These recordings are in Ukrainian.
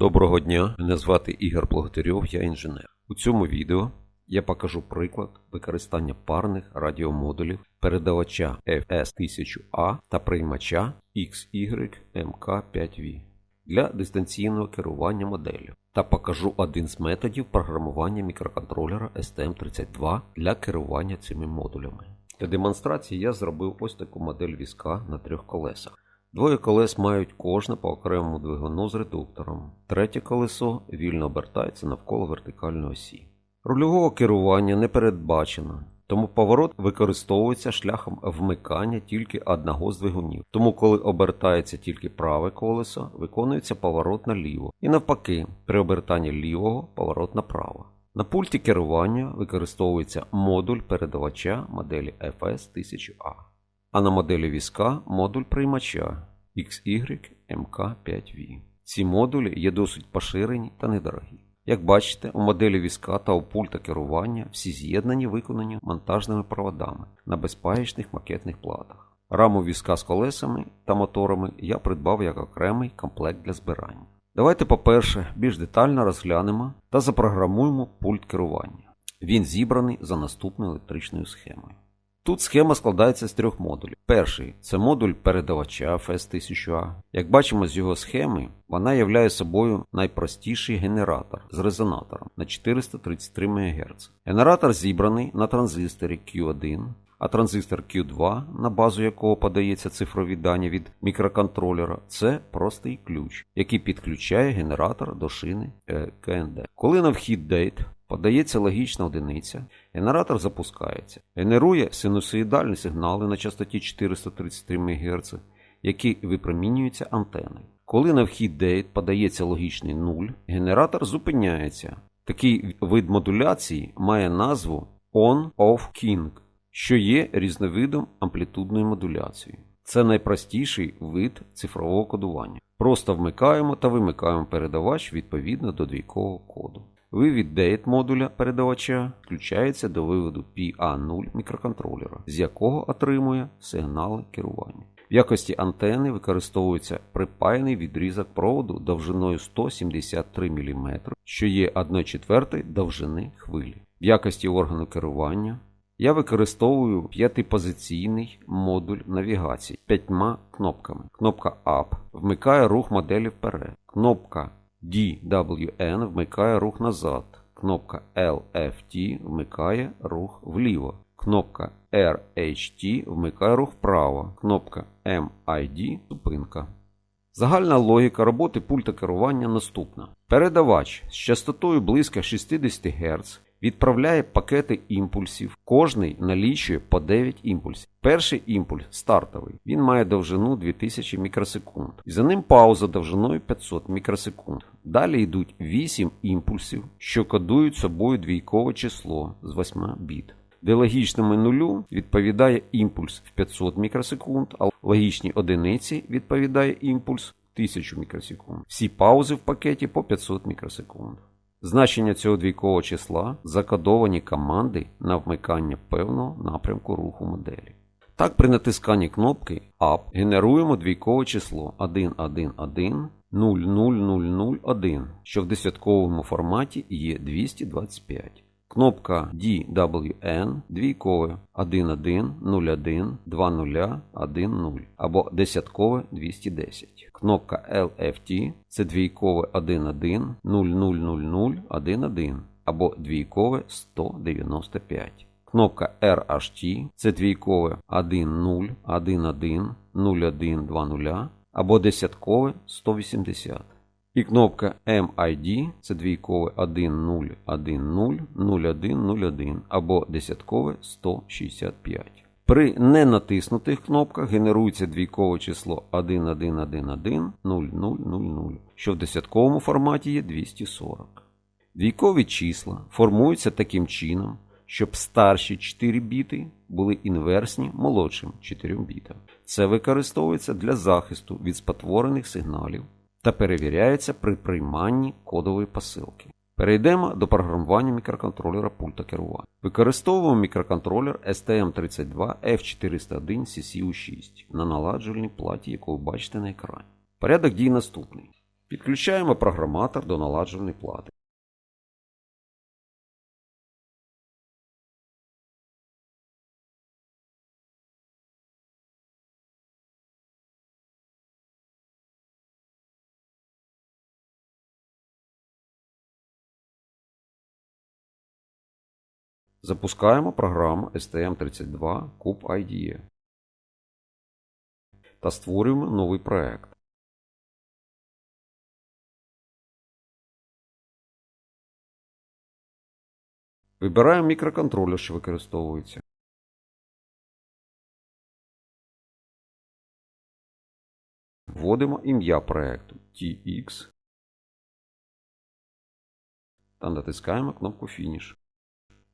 Доброго дня, мене звати Ігор Плогатирьов, я інженер. У цьому відео я покажу приклад використання парних радіомодулів передавача FS1000A та приймача XYMK5V для дистанційного керування моделлю та покажу один з методів програмування мікроконтролера STM32 для керування цими модулями. Для демонстрації я зробив ось таку модель візка на трьох колесах. Двоє колес мають кожне по окремому двигуну з редуктором. Третє колесо вільно обертається навколо вертикальної осі. Рульового керування не передбачено, тому поворот використовується шляхом вмикання тільки одного з двигунів. Тому, коли обертається тільки праве колесо, виконується поворот наліво. І навпаки, при обертанні лівого поворот направо. На пульті керування використовується модуль передавача моделі FS1000A а на моделі візка модуль приймача XY-MK5V. Ці модулі є досить поширені та недорогі. Як бачите, у моделі візка та у пульта керування всі з'єднані виконані монтажними проводами на безпаячних макетних платах. Раму візка з колесами та моторами я придбав як окремий комплект для збирання. Давайте, по-перше, більш детально розглянемо та запрограмуємо пульт керування. Він зібраний за наступною електричною схемою. Тут схема складається з трьох модулів. Перший це модуль передавача FS1000A. Як бачимо з його схеми, вона являє собою найпростіший генератор з резонатором на 433 МГц. Генератор зібраний на транзисторі Q1, а транзистор Q2, на базу якого подається цифрові дані від мікроконтролера, це простий ключ, який підключає генератор до шини КНД. Коли на вхід DATE Подається логічна одиниця, генератор запускається, генерує синусоїдальні сигнали на частоті 433 МГц, які випромінюються антеною. Коли на вхід DATE подається логічний нуль, генератор зупиняється. Такий вид модуляції має назву On-Off-King, що є різновидом амплітудної модуляції. Це найпростіший вид цифрового кодування. Просто вмикаємо та вимикаємо передавач відповідно до двійкового коду. Вивід DATE модуля передавача включається до виводу PA0 мікроконтролера, з якого отримує сигнали керування. В якості антени використовується припаяний відрізок проводу довжиною 173 мм, що є 1 четвертий довжини хвилі. В якості органу керування я використовую п'ятипозиційний модуль навігації п'ятьма кнопками. Кнопка Up вмикає рух моделі вперед. Кнопка DWN вмикає рух назад. Кнопка LFT вмикає рух вліво. Кнопка RHT вмикає рух вправо. Кнопка MID зупинка. Загальна логіка роботи пульта керування наступна. Передавач з частотою близько 60 Гц відправляє пакети імпульсів, кожний налічує по 9 імпульсів. Перший імпульс стартовий, він має довжину 2000 мікросекунд. За ним пауза довжиною 500 мікросекунд. Далі йдуть 8 імпульсів, що кодують собою двійкове число з 8 біт. Де логічному нулю відповідає імпульс в 500 мікросекунд, а логічній одиниці відповідає імпульс в 1000 мікросекунд. Всі паузи в пакеті по 500 мікросекунд. Значення цього двійкового числа закодовані команди на вмикання певного напрямку руху моделі. Так, при натисканні кнопки Up генеруємо двійкове число 1110001, що в десятковому форматі є 225. Кнопка DWN двійкове 11012010 або десяткове 210. Кнопка LFT це двійкове 11000011 або двійкове 195. Кнопка RHT це двійкове 10110120 або десяткове 180. І кнопка MID це двійкове 10100101 або десяткове 165. При ненатиснутих кнопках генерується двійкове число 11110000, що в десятковому форматі є 240. Двійкові числа формуються таким чином, щоб старші 4 біти були інверсні молодшим 4 бітам. Це використовується для захисту від спотворених сигналів та перевіряється при прийманні кодової посилки. Перейдемо до програмування мікроконтролера пульта керування. Використовуємо мікроконтролер STM32 F401 CCU6 на наладжувальній платі, яку ви бачите на екрані. Порядок дій наступний. Підключаємо програматор до наладжувальної плати. Запускаємо програму STM32 Cube IDE та створюємо новий проект. Вибираємо мікроконтролер, що використовується. Вводимо ім'я проекту TX та натискаємо кнопку Finish.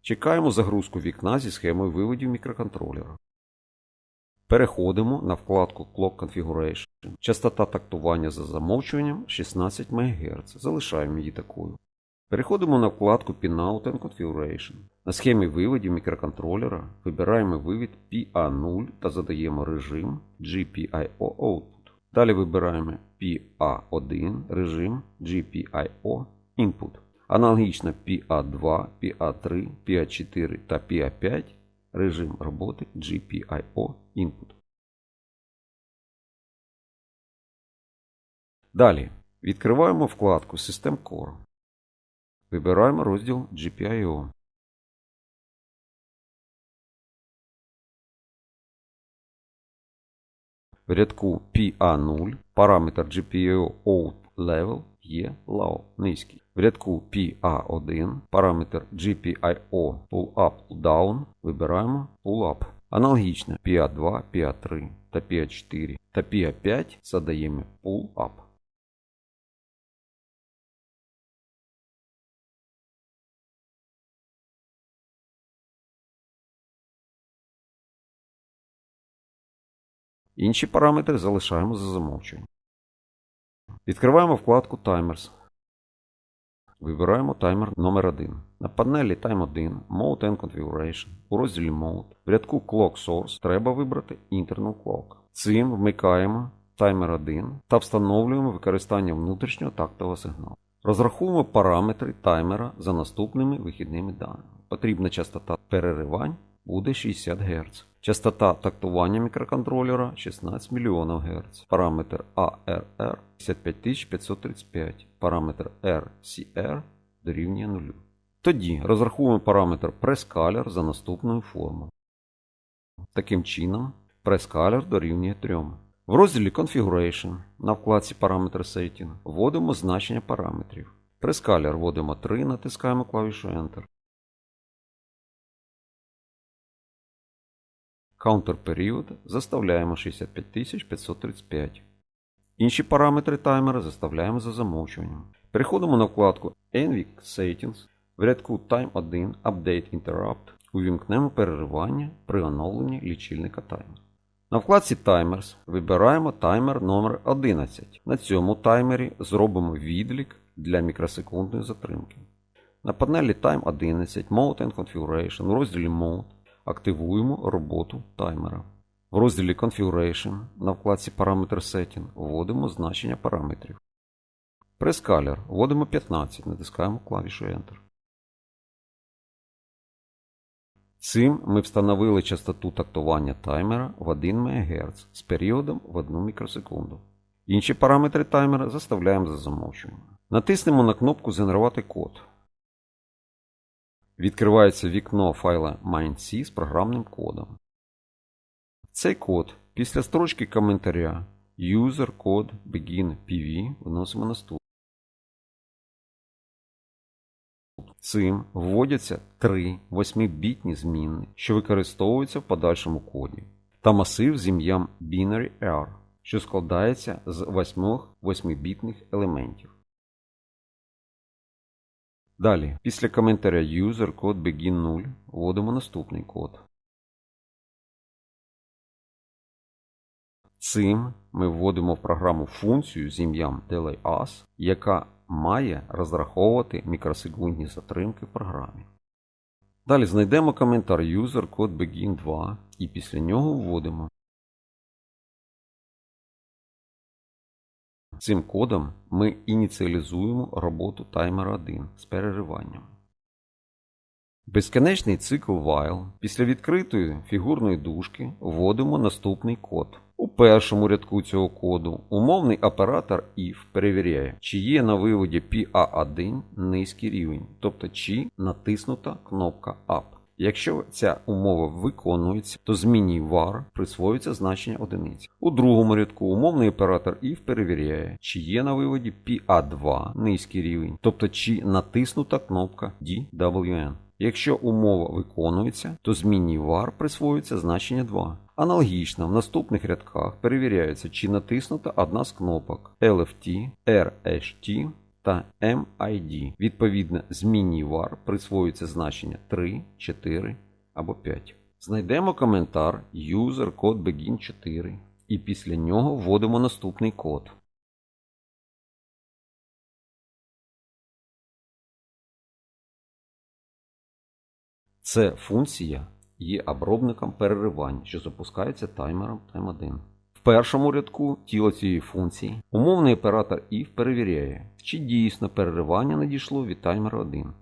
Чекаємо загрузку вікна зі схемою виводів мікроконтролера. Переходимо на вкладку Clock Configuration. Частота тактування за замовчуванням 16 МГц. Залишаємо її такою. Переходимо на вкладку Pinout and Configuration. На схемі виводів мікроконтролера вибираємо вивід PA0 та задаємо режим GPIO Output. Далі вибираємо PA1 режим GPIO Input. Аналогічно PA2, PA3, PA4 та PA5 режим роботи GPIO Input. Далі відкриваємо вкладку System Core. Вибираємо розділ GPIO. В рядку PA0 параметр GPIO Out Level є low низький. В рядку PA1 параметр GPIO Pull Up Pull Down вибираємо Pull Up. Аналогічно PA2, PA3 та PA4 та PA5 задаємо Pull Up. Інші параметри залишаємо за замовчуванням. Відкриваємо вкладку Timers. Вибираємо таймер номер 1 На панелі Time 1 Mode and Configuration у розділі Mode в рядку Clock Source треба вибрати Internal Clock. Цим вмикаємо таймер 1 та встановлюємо використання внутрішнього тактового сигналу. Розрахуємо параметри таймера за наступними вихідними даними. Потрібна частота переривань буде 60 Гц. Частота тактування мікроконтролера 16 мільйонів Гц. Параметр ARR 55535. Параметр RCR дорівнює 0. Тоді розрахуємо параметр Prescaler за наступною формою. Таким чином, Prescaler дорівнює 3. В розділі Configuration на вкладці Parameter Setting вводимо значення параметрів. Prescaler вводимо 3, натискаємо клавішу Enter. Counter період заставляємо 65535. Інші параметри таймера заставляємо за замовчуванням. Переходимо на вкладку NVIC Settings. В рядку Time 1 Update Interrupt увімкнемо переривання при оновленні лічильника таймер. На вкладці Timers вибираємо таймер номер 11 На цьому таймері зробимо відлік для мікросекундної затримки. На панелі Time 11 Mode and Configuration у розділі Mode активуємо роботу таймера. В розділі Configuration на вкладці Parameter Setting вводимо значення параметрів. Prescaler вводимо 15, натискаємо клавішу Enter. Цим ми встановили частоту тактування таймера в 1 МГц з періодом в 1 мікросекунду. Інші параметри таймера заставляємо за замовчуванням. Натиснемо на кнопку Згенерувати код. Відкривається вікно файла MindC з програмним кодом. Цей код після строчки коментаря user code begin PV вносимо наступне. Цим вводяться три 8-бітні змінни, що використовуються в подальшому коді, та масив з ім'ям binary R, що складається з 8 8-бітних елементів. Далі, після коментаря user code begin 0 вводимо наступний код. Цим. Ми вводимо в програму функцію з ім'ям DelayUs, яка має розраховувати мікросекундні затримки в програмі. Далі знайдемо коментар user code begin 2 і після нього вводимо Цим кодом ми ініціалізуємо роботу таймера 1 з перериванням. Безкінечний цикл while після відкритої фігурної дужки вводимо наступний код. У першому рядку цього коду умовний оператор if перевіряє, чи є на виводі PA1 низький рівень, тобто чи натиснута кнопка Up. Якщо ця умова виконується, то зміні var присвоюється значення одиниці. У другому рядку умовний оператор if перевіряє, чи є на виводі PA2 низький рівень, тобто чи натиснута кнопка DWN. Якщо умова виконується, то змінній var присвоюється значення 2. Аналогічно в наступних рядках перевіряється, чи натиснута одна з кнопок LFT, RHT та MID. Відповідно, змінній var присвоюється значення 3, 4 або 5. Знайдемо коментар user code begin 4 і після нього вводимо наступний код. Це функція є обробником переривань, що запускається таймером Time1. В першому рядку тіла цієї функції умовний оператор if перевіряє, чи дійсно переривання надійшло від таймера 1.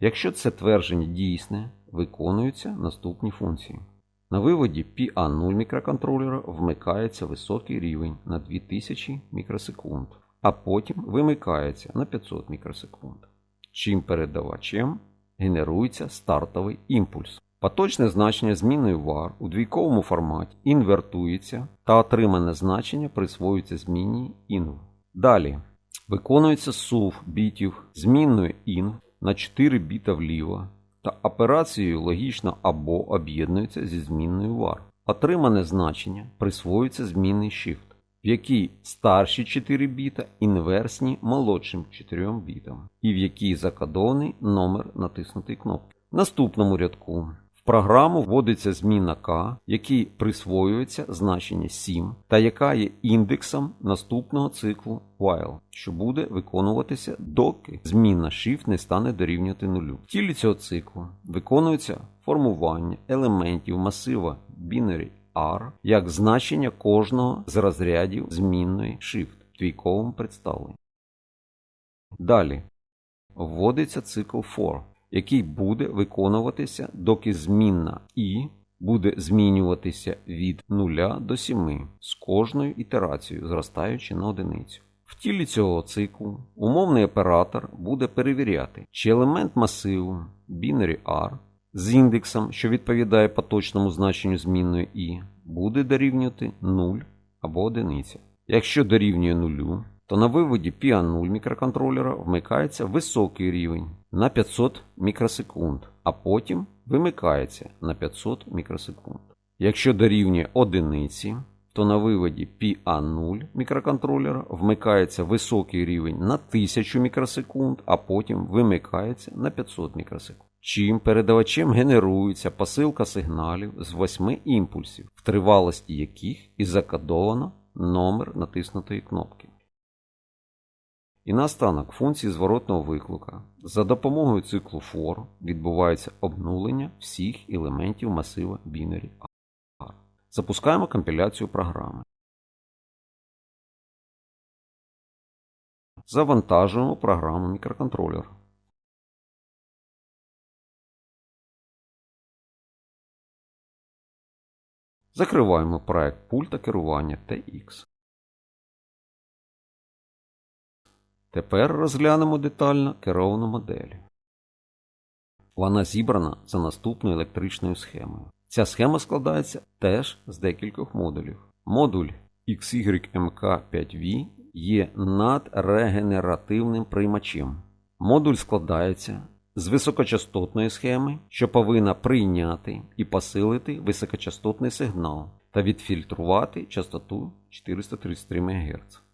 Якщо це твердження дійсне, виконуються наступні функції. На виводі PA0 мікроконтролера вмикається високий рівень на 2000 мікросекунд, а потім вимикається на 500 мікросекунд. Чим передавачем генерується стартовий імпульс. Поточне значення змінної var у двійковому форматі інвертується та отримане значення присвоюється змінній inv. Далі виконується сув бітів змінної inv на 4 біта вліво та операцією логічно або об'єднується зі змінною var. Отримане значення присвоюється змінний shift, в якій старші 4 біта інверсні молодшим 4 бітам, і в якій закодований номер натиснутої кнопки. Наступному рядку програму вводиться зміна К, якій присвоюється значення 7 та яка є індексом наступного циклу while, що буде виконуватися, доки зміна shift не стане дорівнювати нулю. В тілі цього циклу виконується формування елементів масива binary R як значення кожного з розрядів змінної shift в двійковому представленні. Далі вводиться цикл for, який буде виконуватися, доки змінна і буде змінюватися від 0 до 7 з кожною ітерацією, зростаючи на одиницю. В тілі цього циклу умовний оператор буде перевіряти, чи елемент масиву binary R з індексом, що відповідає поточному значенню змінної і, буде дорівнювати 0 або 1. Якщо дорівнює 0, то на виводі PA0 мікроконтролера вмикається високий рівень на 500 мікросекунд, а потім вимикається на 500 мікросекунд. Якщо дорівнює 1, то на виводі PA0 мікроконтролера вмикається високий рівень на 1000 мікросекунд, а потім вимикається на 500 мікросекунд. Чим передавачем генерується посилка сигналів з 8 імпульсів, в тривалості яких і закодовано номер натиснутої кнопки. І наостанок функції зворотного виклика. За допомогою циклу for відбувається обнулення всіх елементів масива binary R. Запускаємо компіляцію програми. Завантажуємо програму мікроконтролер. Закриваємо проект пульта керування TX. Тепер розглянемо детально керовану модель. Вона зібрана за наступною електричною схемою. Ця схема складається теж з декількох модулів. Модуль XYMK5V є надрегенеративним приймачем. Модуль складається з високочастотної схеми, що повинна прийняти і посилити високочастотний сигнал та відфільтрувати частоту 433 МГц.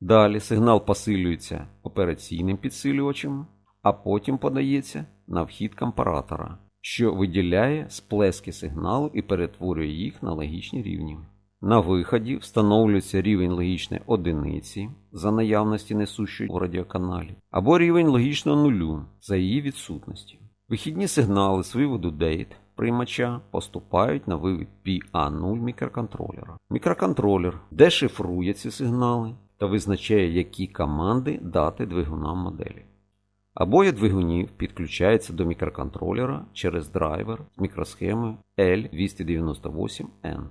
Далі сигнал посилюється операційним підсилювачем, а потім подається на вхід компаратора, що виділяє сплески сигналу і перетворює їх на логічні рівні. На виході встановлюється рівень логічної одиниці за наявності несущої у радіоканалі, або рівень логічного нулю за її відсутності. Вихідні сигнали з виводу DATE приймача поступають на вивід PA0 мікроконтролера. Мікроконтролер дешифрує ці сигнали та визначає, які команди дати двигунам моделі. Обоє двигунів підключаються до мікроконтролера через драйвер з мікросхемою L298N.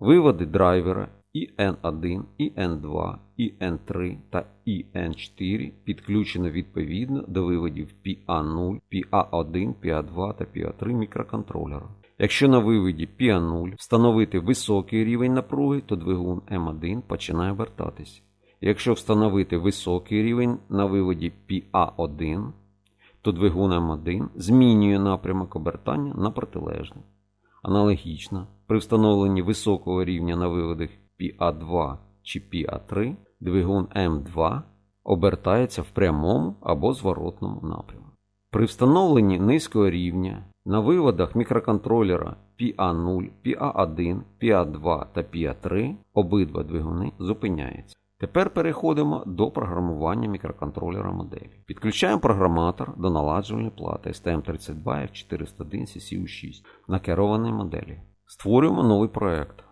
Виводи драйвера IN1, IN2, IN3 та IN4 підключено відповідно до виводів PA0, PA1, PA2 та PA3 мікроконтролера. Якщо на виводі PA0 встановити високий рівень напруги, то двигун M1 починає вертатись. Якщо встановити високий рівень на виводі PA1, то двигун М1 змінює напрямок обертання на протилежний. Аналогічно, при встановленні високого рівня на виводах PA2 чи PA3, двигун М2 обертається в прямому або зворотному напрямку. При встановленні низького рівня на виводах мікроконтролера PA0, PA1, PA2 та PA3 обидва двигуни зупиняються. Тепер переходимо до програмування мікроконтролера моделі. Підключаємо програматор до наладжувальної плати STM32 F401 CCU6 на керованій моделі. Створюємо новий проект.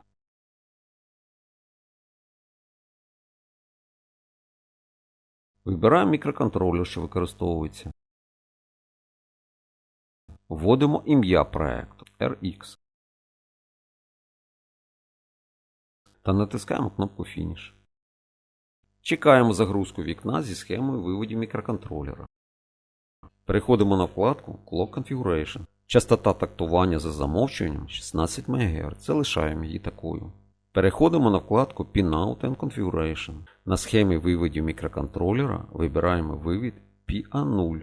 Вибираємо мікроконтролер, що використовується. Вводимо ім'я проекту RX та натискаємо кнопку Фініш. Чекаємо загрузку вікна зі схемою виводів мікроконтролера. Переходимо на вкладку Clock Configuration. Частота тактування за замовчуванням 16 МГц. Залишаємо її такою. Переходимо на вкладку Pinout and Configuration. На схемі виводів мікроконтролера вибираємо вивід PA0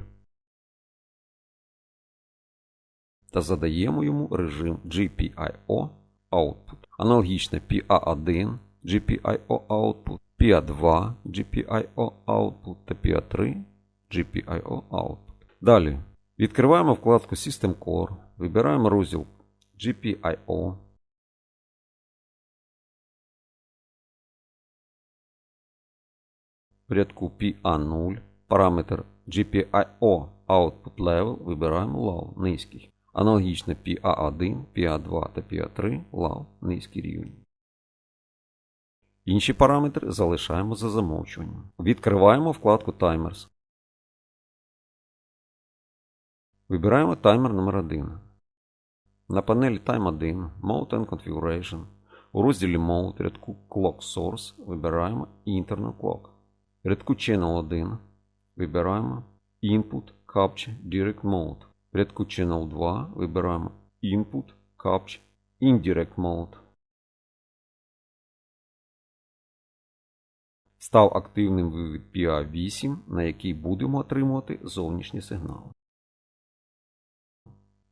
та задаємо йому режим GPIO Output. Аналогічно PA1 GPIO Output, PA2 GPIO Output та PA3 GPIO Output. Далі відкриваємо вкладку System Core, вибираємо розділ GPIO. В рядку PA0 параметр GPIO Output Level вибираємо Low низький. Аналогічно PA1, PA2 та PA3 Low низький рівень. Інші параметри залишаємо за замовчуванням. Відкриваємо вкладку Timers. Вибираємо таймер номер 1 На панелі Time 1 Mode and Configuration. У розділі Mode рядку Clock Source вибираємо Internal Clock. Рядку Channel 1 вибираємо Input Capture Direct Mode. Рядку Channel 2 вибираємо Input Capture Indirect Mode. Став активним вивід PA8, на який будемо отримувати зовнішні сигнали.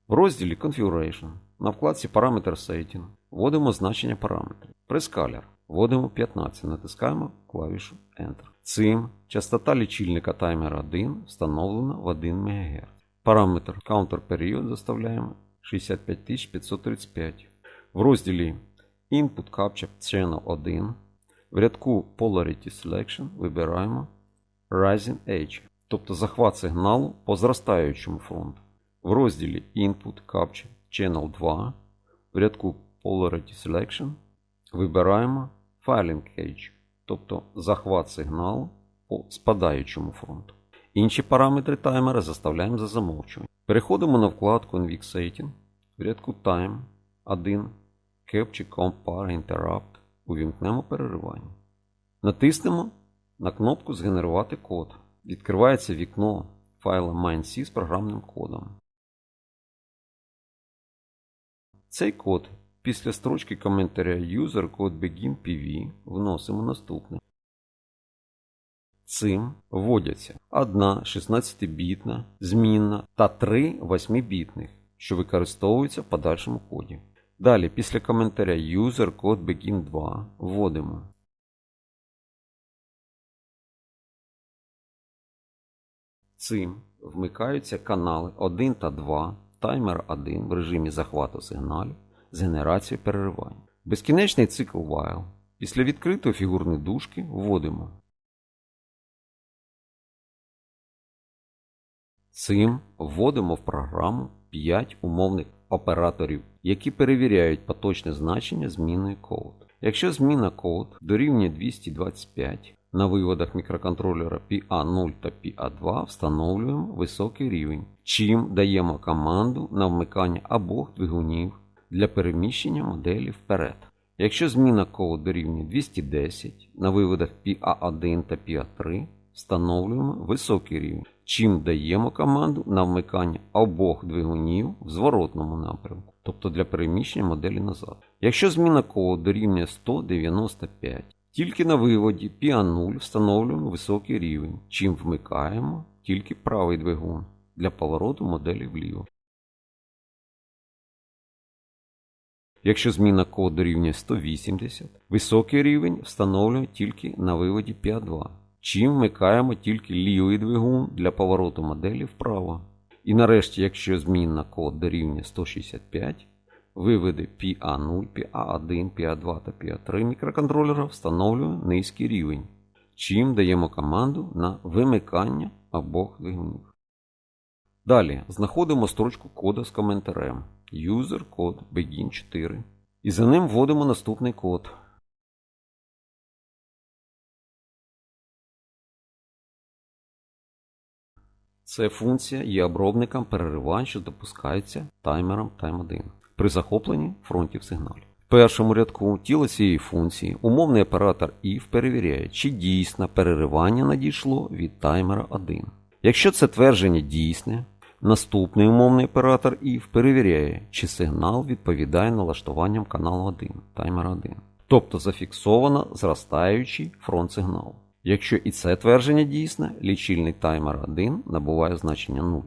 В розділі Configuration на вкладці Parameter Setting вводимо значення параметрів. Prescaler вводимо 15, натискаємо клавішу Enter. Цим частота лічильника таймера 1 встановлена в 1 МГц. Параметр Counter Period заставляємо 65535. В розділі Input Capture Channel 1 в рядку Polarity Selection вибираємо Rising Edge, тобто захват сигналу по зростаючому фронту. В розділі Input Capture Channel 2 в рядку Polarity Selection вибираємо Filing Edge, тобто захват сигналу по спадаючому фронту. Інші параметри таймера заставляємо за замовчуванням. Переходимо на вкладку NVIC Setting в рядку Time 1 Capture Compare Interrupt увімкнемо переривання. Натиснемо на кнопку Згенерувати код. Відкривається вікно файла MineC з програмним кодом. Цей код після строчки коментаря User Code Begin PV вносимо наступне. Цим вводяться одна 16-бітна, змінна та три 8-бітних, що використовуються в подальшому коді. Далі, після коментаря User Code Begin 2 вводимо. Цим вмикаються канали 1 та 2, таймер 1 в режимі захвату сигналів з генерацією переривань. Безкінечний цикл while. Після відкритої фігурної дужки вводимо. Цим вводимо в програму 5 умовних операторів, які перевіряють поточне значення зміни код. Якщо зміна код дорівнює 225, На виводах мікроконтролера PA0 та PA2 встановлюємо високий рівень, чим даємо команду на вмикання обох двигунів для переміщення моделі вперед. Якщо зміна коду дорівнює 210, на виводах PA1 та PA3 встановлюємо високий рівень, чим даємо команду на вмикання обох двигунів в зворотному напрямку, тобто для переміщення моделі назад. Якщо зміна коду дорівнює 195, тільки на виводі PA0 встановлюємо високий рівень, чим вмикаємо тільки правий двигун для повороту моделі вліво. Якщо зміна коду дорівнює 180, високий рівень встановлюємо тільки на виводі PA2, чим вмикаємо тільки лівий двигун для повороту моделі вправо. І нарешті, якщо змінна код дорівнює 165, виводи PA0, PA1, PA2 та PA3 мікроконтролера встановлюємо низький рівень, чим даємо команду на вимикання обох двигунів. Далі знаходимо строчку коду з коментарем user код begin 4 і за ним вводимо наступний код. Це функція є обробником переривань, що допускається таймером Time1 при захопленні фронтів сигналів. В першому рядку тіла цієї функції умовний оператор if перевіряє, чи дійсно переривання надійшло від таймера 1. Якщо це твердження дійсне, наступний умовний оператор if перевіряє, чи сигнал відповідає налаштуванням каналу 1 таймера 1. Тобто зафіксовано зростаючий фронт сигналу. Якщо і це твердження дійсне, лічильник таймер 1 набуває значення 0.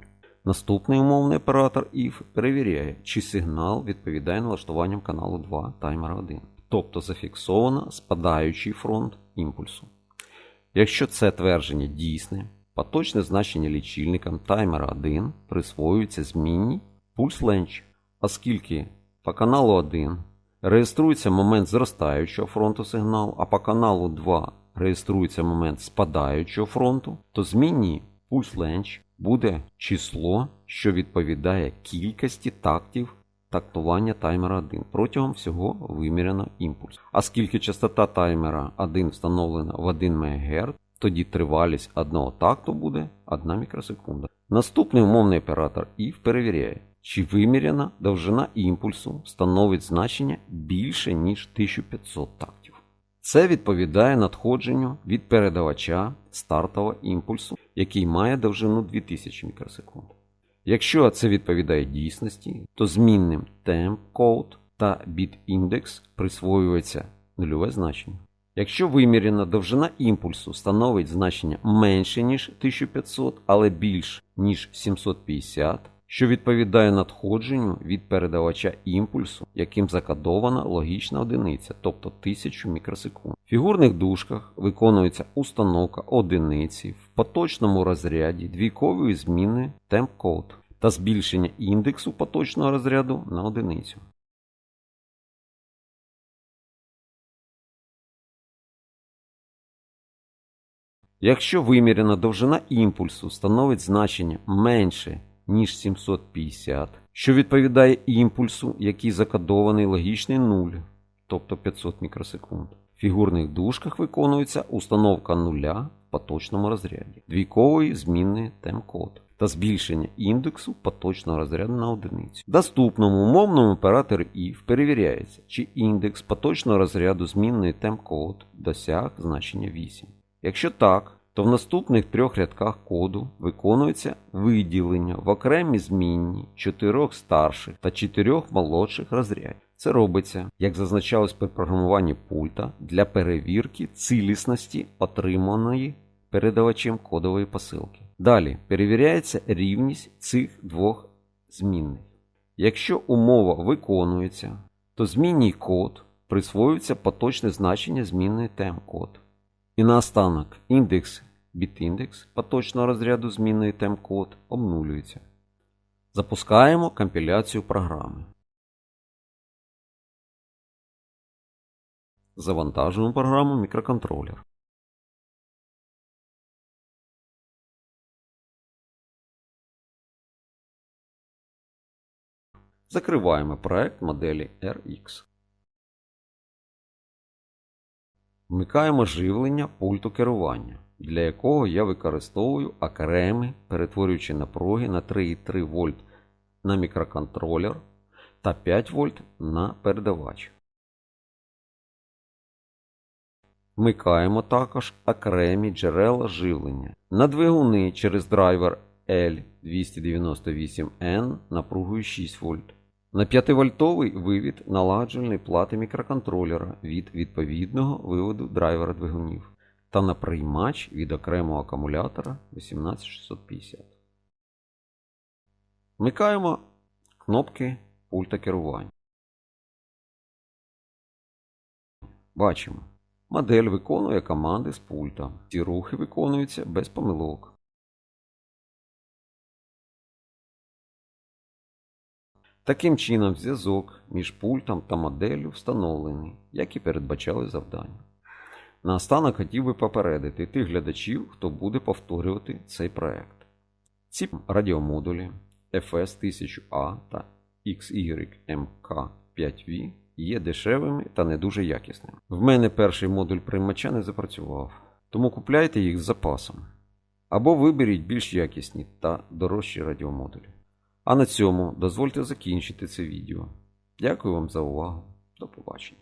Наступний умовний оператор if перевіряє, чи сигнал відповідає налаштуванням каналу 2 таймера 1. Тобто зафіксовано спадаючий фронт імпульсу. Якщо це твердження дійсне, поточне значення лічильникам таймера 1 присвоюється змінній пульс ленч, оскільки по каналу 1 реєструється момент зростаючого фронту сигналу, а по каналу 2 реєструється момент спадаючого фронту, то змінній пульс ленч буде число, що відповідає кількості тактів тактування таймера 1 протягом всього виміряного імпульсу. Оскільки частота таймера 1 встановлена в 1 МГц, тоді тривалість одного такту буде 1 мікросекунда. Наступний умовний оператор if перевіряє, чи виміряна довжина імпульсу становить значення більше ніж 1500 тактів. Це відповідає надходженню від передавача стартового імпульсу, який має довжину 2000 мікросекунд. Якщо це відповідає дійсності, то змінним temp code та bit-індекс присвоюється нульове значення. Якщо виміряна довжина імпульсу становить значення менше, ніж 1500, але більш ніж 750, що відповідає надходженню від передавача імпульсу, яким закодована логічна одиниця, тобто 1000 мікросекунд. В фігурних дужках виконується установка одиниці в поточному розряді двійкової зміни темп-код та збільшення індексу поточного розряду на одиницю. Якщо виміряна довжина імпульсу становить значення менше, ніж 750, що відповідає імпульсу, який закодований логічний 0, тобто 500 мікросекунд. В фігурних дужках виконується установка нуля в поточному розряді, двійкової змінної тем-код та збільшення індексу поточного розряду на одиницю. Доступному умовному операторі if перевіряється, чи індекс поточного розряду змінної тем-код досяг значення 8. Якщо так, то в наступних трьох рядках коду виконується виділення в окремі змінні чотирьох старших та чотирьох молодших розрядів. Це робиться, як зазначалось при програмуванні пульта, для перевірки цілісності отриманої передавачем кодової посилки. Далі перевіряється рівність цих двох змінних. Якщо умова виконується, то змінній код присвоюється поточне значення змінної тем-код. І наостанок індекс бітіндекс поточного розряду змінної тем-код обнулюється. Запускаємо компіляцію програми. Завантажуємо програму мікроконтролер. Закриваємо проект моделі RX. Вмикаємо живлення пульту керування, для якого я використовую окремі, перетворюючи напруги на 3,3 вольт на мікроконтролер та 5 вольт на передавач. Вмикаємо також окремі джерела живлення на двигуни через драйвер L298N напругою 6 вольт. На 5-вольтовий вивід наладжувальної плати мікроконтролера від відповідного виводу драйвера двигунів та на приймач від окремого акумулятора 18650. Вмикаємо кнопки пульта керування. Бачимо. Модель виконує команди з пульта. Ці рухи виконуються без помилок. Таким чином, зв'язок між пультом та моделлю встановлений, як і передбачали завдання. Наостанок хотів би попередити тих глядачів, хто буде повторювати цей проект. Ці радіомодулі FS1000A та XYMK5V є дешевими та не дуже якісними. В мене перший модуль приймача не запрацював, тому купляйте їх з запасом. Або виберіть більш якісні та дорожчі радіомодулі. А на цьому дозвольте закінчити це відео. Дякую вам за увагу. До побачення.